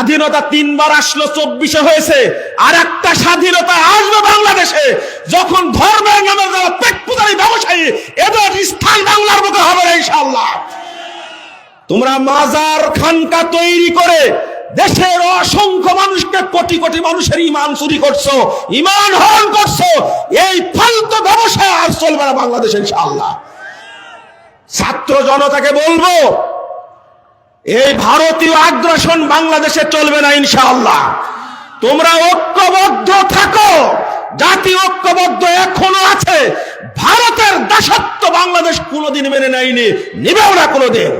স্বাধীনতা তিনবার আসলো, চব্বিশে হয়েছে। আর একটা স্বাধীনতা আসবে বাংলাদেশে, যখন ধর্মের নামে যারা ব্যবসায়ী, এদের স্থান বাংলার বুকে হবে না ইনশাআল্লাহ। তোমরা মাজার খানকা তৈরি করে দেশের অসংখ্য মানুষকে কোটি কোটি মানুষের ইমান চুরি করছ, ইমান হরণ করছ, এই ফালতু ব্যবসায় আর চলবে না বাংলাদেশে ইনশাআল্লাহ। ছাত্র জনতাকে বলব এই ভারতীয় আগ্রাসন বাংলাদেশে চলবে না, ইনশাআল্লাহ। তোমরা ঐক্যবদ্ধ থাকো। জাতি ঐক্যবদ্ধ এখনও আছে। ভারতের দাসত্ব বাংলাদেশ কোনোদিন মেনে নেয়নি, নিবেও না কোনোদিন।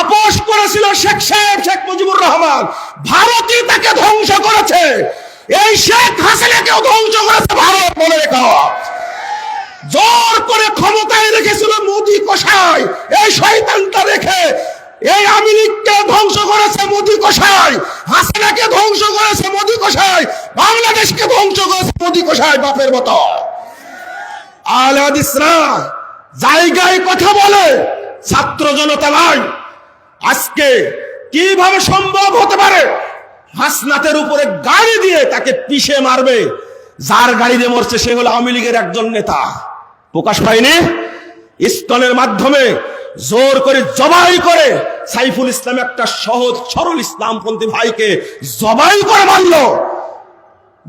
আপোষ করেছিল শেখ সাহেব, শেখ মুজিবুর রহমান। ভারতই তাকে ধ্বংস করেছে। এই শেখ হাসিনাকেও ধ্বংস করেছে ভারত, মনে রেখো। জোর করে ক্ষমতায় রেখেছিল মোদি রেখে এই আওয়ামী ধ্বংস করেছে মোদি হাসিনাকে ধ্বংস করেছে মোদি বাংলাদেশকে ধ্বংস করেছে মোদি বাপের জায়গায় কথা বলে, ছাত্র জনতা ভাই আজকে কীভাবে সম্ভব হতে পারে? হাসনাতের উপরে গাড়ি দিয়ে তাকে পিষে মারবে। যার গাড়ি দিয়ে মরছে সে হলো আওয়ামী লীগের একজন নেতা। প্রকাশ পায়নি? ইস্কনের মাধ্যমে জোর করে জবাই করে সাইফুল ইসলাম একটা সহজ, সরল ইসলামপন্থী ভাইকে জবাই করে মারল।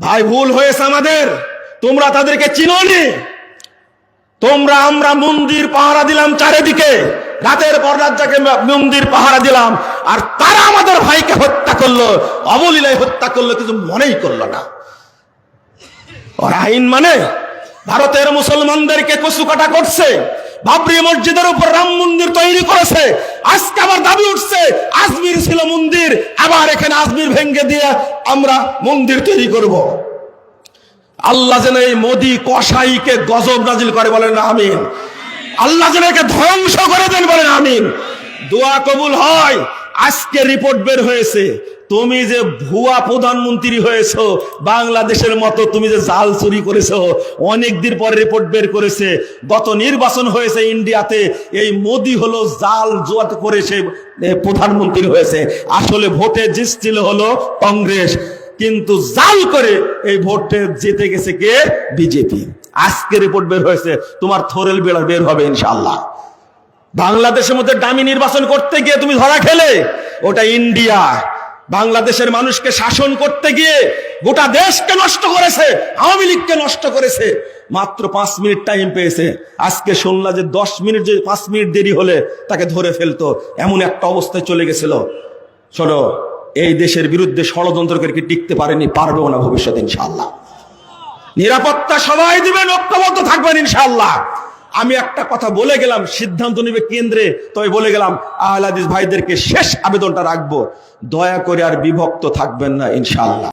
ভাই, ভুল হয়েছে আমাদের। তোমরা তাদেরকে চিনোনি। তোমরা, আমরা মন্দির পাহারা দিলাম চারিদিকে। রাতের পর রাত যাকে মন্দির পাহারা দিলাম। আর তারা আমাদের ভাইকে হত্যা করল। অবলীলায় হত্যা করল, কিন্তু মনেই করল না। আইন মানে ভারতের মুসলমানদেরকে কচু কাটা করছে। বাবরি মসজিদের উপর রাম মন্দির তৈরি করেছে। আজকে আবার দাবি উঠছে, আজমির ছিল মন্দির, আবার এখানে আজমির ভেঙ্গে দিয়ে আমরা মন্দির তৈরি করব। আল্লাহ যেন এই মোদি কসাইকে গজব নাজিল করে বলেন আমিন। আল্লাহ যেন একে ধ্বংস করে দেন বলেন আমিন। দোয়া কবুল হয়, আজকে রিপোর্ট বের হয়েছে। তুমি যে ভুয়া প্রধানমন্ত্রী হয়েছ, বাংলাদেশের মতো তুমি যে জাল চুরি করেছ অনেক দিন পরে রিপোর্ট বের করেছে, গত নির্বাচন হয়েছে ইন্ডিয়াতে, এই মোদি হলো জাল জোয়াত করে সে প্রধানমন্ত্রী হয়েছে। আসলে ভোটে জিতছিল হলো কংগ্রেস, কিন্তু জাল করে এই ভোটে জিতে গেছে কে? বিজেপি। আজকে রিপোর্ট বের হয়েছে, তোমার থোরেল বেড়া বের হবে ইনশাল্লাহ বাংলাদেশের মধ্যে দামি নির্বাচন করতে গিয়ে তুমি ধরা খেলে, ওটা ইন্ডিয়া। বাংলাদেশের মানুষকে শাসন করতে গিয়ে গোটা দেশকে নষ্ট করেছে, আওয়ামী লীগকে নষ্ট করেছে। মাত্র পাঁচ মিনিট টাইম পেয়েছে। আজকে শুনলা যে দশ মিনিট যে পাঁচ মিনিট দেরি হলে তাকে ধরে ফেলতো। এমন একটা অবস্থায় চলে গেছিল। শোনো, এই দেশের বিরুদ্ধে ষড়যন্ত্রকে টিকতে পারেনি? পারবেও না ভবিষ্যতে ইনশাল্লাহ নিরাপত্তা সবাই দিবেন, ঐক্যবদ্ধ থাকবেন ইনশাল্লাহ আমি একটা কথা বলে গেলাম, সিদ্ধান্ত নিবে কেন্দ্রে, তবে বলে গেলাম, আহলাদিস ভাইদেরকে শেষ আবেদনটা রাখব। দয়া করে আর বিভক্ত থাকবেন না ইনশাল্লাহ